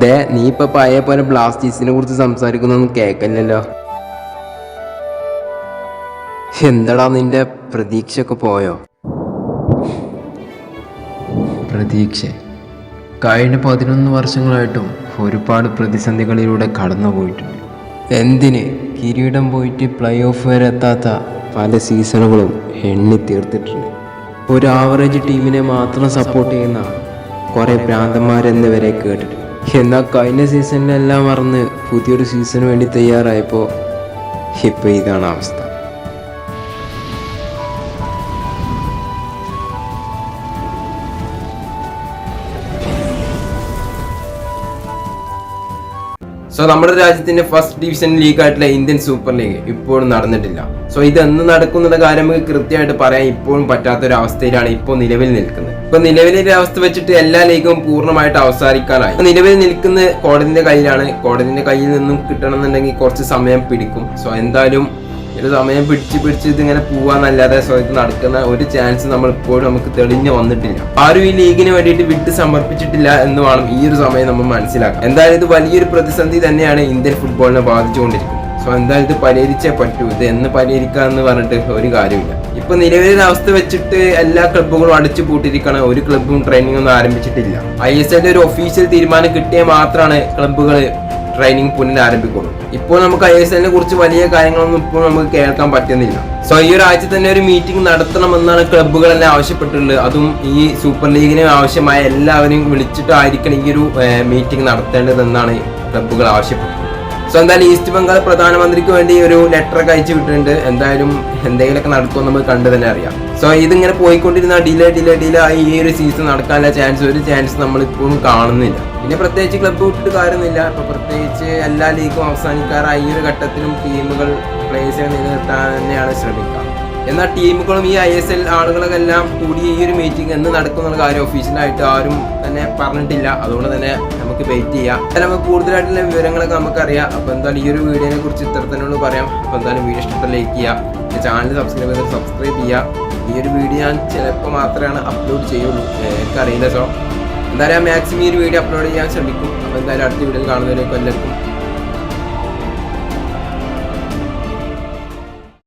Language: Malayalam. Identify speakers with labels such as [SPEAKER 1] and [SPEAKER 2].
[SPEAKER 1] ദേ നീ ഇപ്പൊ പഴയ പോലെ ബ്ലാസ്റ്റീസിനെ കുറിച്ച് സംസാരിക്കുന്നൊന്നും കേക്കല്ലല്ലോ എന്തടാ നിന്റെ പ്രതീക്ഷയൊക്കെ പോയോ? പ്രതീക്ഷ. കഴിഞ്ഞ പതിനൊന്ന് വർഷങ്ങളായിട്ടും ഒരുപാട് പ്രതിസന്ധികളിലൂടെ കടന്നു പോയിട്ടുണ്ട് എന്തിന്? കിരീടം പോയിട്ട് പ്ലേ ഓഫ് വരെ എത്താത്ത പല സീസണുകളും എണ്ണി തീർത്തിട്ടുണ്ട്. ഒരു ആവറേജ് ടീമിനെ മാത്രം സപ്പോർട്ട് ചെയ്യുന്ന കുറേ ഭ്രാന്തന്മാരെന്ന് വരെ കേട്ടിട്ടുണ്ട് എന്നാൽ കഴിഞ്ഞ സീസണിലെല്ലാം മറന്ന് പുതിയൊരു സീസണ് വേണ്ടി തയ്യാറായപ്പോൾ ഇപ്പോൾ ഇതാണ് അവസ്ഥ. സോ നമ്മുടെ രാജ്യത്തിന്റെ ഫസ്റ്റ് ഡിവിഷൻ ലീഗ് ആയിട്ടുള്ള ഇന്ത്യൻ സൂപ്പർ ലീഗ് ഇപ്പോഴും നടന്നിട്ടില്ല. സോ ഇത് എന്ന് നടക്കുന്ന കാര്യം കൃത്യമായിട്ട് പറയാൻ ഇപ്പോഴും പറ്റാത്ത ഒരു അവസ്ഥയിലാണ് ഇപ്പോൾ നിലവിൽ നിൽക്കുന്നത്. ഇപ്പൊ നിലവിലെ ഒരു അവസ്ഥ വെച്ചിട്ട് എല്ലാ ലീഗും പൂർണമായിട്ട് അവസാനിക്കാനായി. നിലവിൽ നിൽക്കുന്ന കോടതിന്റെ കയ്യിലാണ്. കോടതിന്റെ കയ്യിൽ നിന്നും കിട്ടണമെന്നുണ്ടെങ്കിൽ കുറച്ച് സമയം പിടിക്കും. സോ എന്തായാലും ഒരു സമയം പിടിച്ച് പിടിച്ച് ഇതിങ്ങനെ പോവാന്നല്ലാതെ സോ ഇത് നടക്കുന്ന ഒരു ചാൻസ് നമ്മൾ ഇപ്പോഴും നമുക്ക് തെളിഞ്ഞു വന്നിട്ടില്ല. ആരും ഈ ലീഗിന് വേണ്ടിയിട്ട് വിട്ട് സമർപ്പിച്ചിട്ടില്ല എന്ന് വേണം ഈ ഒരു സമയം നമ്മൾ മനസ്സിലാക്കാം എന്തായാലും ഇത് വലിയൊരു പ്രതിസന്ധി തന്നെയാണ് ഇന്ത്യൻ ഫുട്ബോളിനെ ബാധിച്ചുകൊണ്ടിരിക്കുന്നത്. സോ പരിഹരിച്ചേ പറ്റൂ. ഇത് എന്ന് പരിഹരിക്കുക എന്ന് പറഞ്ഞിട്ട് ഒരു കാര്യമില്ല ഇപ്പൊ നിലവിലെ അവസ്ഥ വെച്ചിട്ട് എല്ലാ ക്ലബ്ബുകളും അടിച്ചു പൂട്ടിയിരിക്കണം ഒരു ക്ലബ്ബും ട്രെയിനിങ് ഒന്നും ആരംഭിച്ചിട്ടില്ല. ഐ എസ് എല്ലിന്റെ ഒരു ഒഫീഷ്യൽ തീരുമാനം കിട്ടിയാൽ മാത്രമാണ് ക്ലബ്ബുകൾ ട്രെയിനിങ് പുനരാരംഭിക്കുള്ളൂ ഇപ്പോൾ നമുക്ക് ഐ എസ് എല്ലിനെ കുറിച്ച് വലിയ കാര്യങ്ങളൊന്നും ഇപ്പോൾ നമുക്ക് കേൾക്കാൻ പറ്റുന്നില്ല. സോ ഈ ഒരാഴ്ച തന്നെ ഒരു മീറ്റിംഗ് നടത്തണമെന്നാണ് ക്ലബ്ബുകളെല്ലാം ആവശ്യപ്പെട്ടിട്ടുള്ളത്. അതും ഈ സൂപ്പർ ലീഗിന് ആവശ്യമായ എല്ലാവരെയും വിളിച്ചിട്ടായിരിക്കണം ഈ ഒരു മീറ്റിംഗ് നടത്തേണ്ടതെന്നാണ് ക്ലബ്ബുകൾ ആവശ്യപ്പെട്ടത്. സോ എന്തായാലും ഈസ്റ്റ് ബംഗാൾ പ്രധാനമന്ത്രിക്ക് വേണ്ടി ഒരു ലെറ്റർ ഒക്കെ അയച്ചു വിട്ടിട്ടുണ്ട്. എന്തായാലും എന്തെങ്കിലുമൊക്കെ നടക്കുമെന്ന് നമുക്ക് കണ്ടു തന്നെ അറിയാം. സോ ഇതിങ്ങനെ പോയിക്കൊണ്ടിരുന്ന ഡിലേ ഡിലേ ഡിലേ ആയി ഈ ഒരു സീസൺ നടക്കാനുള്ള ചാൻസ് ഒരു ചാൻസ് നമ്മൾ ഇപ്പോഴും കാണുന്നില്ല. പിന്നെ പ്രത്യേകിച്ച് ക്ലബ്ബ് വിട്ടിട്ട് കാര്യമൊന്നുമില്ല. ഇപ്പൊ പ്രത്യേകിച്ച് എല്ലാ ലീഗും അവസാനിക്കാറായി ഈ ഒരു ഘട്ടത്തിലും ടീമുകൾ പ്ലേസിനെ നിലനിർത്താൻ തന്നെയാണ് ശ്രമിക്കുക. എന്നാൽ ടീമുകളും ഈ ഐ എസ് എൽ ആളുകളൊക്കെ എല്ലാം കൂടി ഈ ഒരു മീറ്റിംഗ് എന്ന് നടക്കുന്ന കാര്യം ഒഫീഷ്യലായിട്ട് ആരും തന്നെ പറഞ്ഞിട്ടില്ല. അതുകൊണ്ട് തന്നെ നമുക്ക് വെയിറ്റ് ചെയ്യാം. എന്നാലും നമുക്ക് കൂടുതലായിട്ടുള്ള വിവരങ്ങളൊക്കെ നമുക്കറിയാം. അപ്പോൾ എന്തായാലും ഈ ഒരു വീഡിയോനെ കുറിച്ച് ഇത്ര പറയാം. അപ്പോൾ എന്തായാലും വീഡിയോ ഇഷ്ടപ്പെട്ട ലൈക്ക് ചെയ്യുക. ചാനൽ സബ്സ്ക്രൈബ് ചെയ്ത് സബ്സ്ക്രൈബ് ചെയ്യുക. ഈ ഒരു വീഡിയോ ഞാൻ ചിലപ്പോൾ മാത്രമാണ് അപ്ലോഡ് ചെയ്യുള്ളൂ. എനിക്ക് എനിക്കറിയില്ല സോ എന്തായാലും മാക്സിമം ഈ ഒരു വീഡിയോ അപ്ലോഡ് ചെയ്യാൻ ശ്രമിക്കും. അപ്പോൾ എന്തായാലും അടുത്ത വീഡിയോയിൽ കാണുന്നവരേക്കും എല്ലാവർക്കും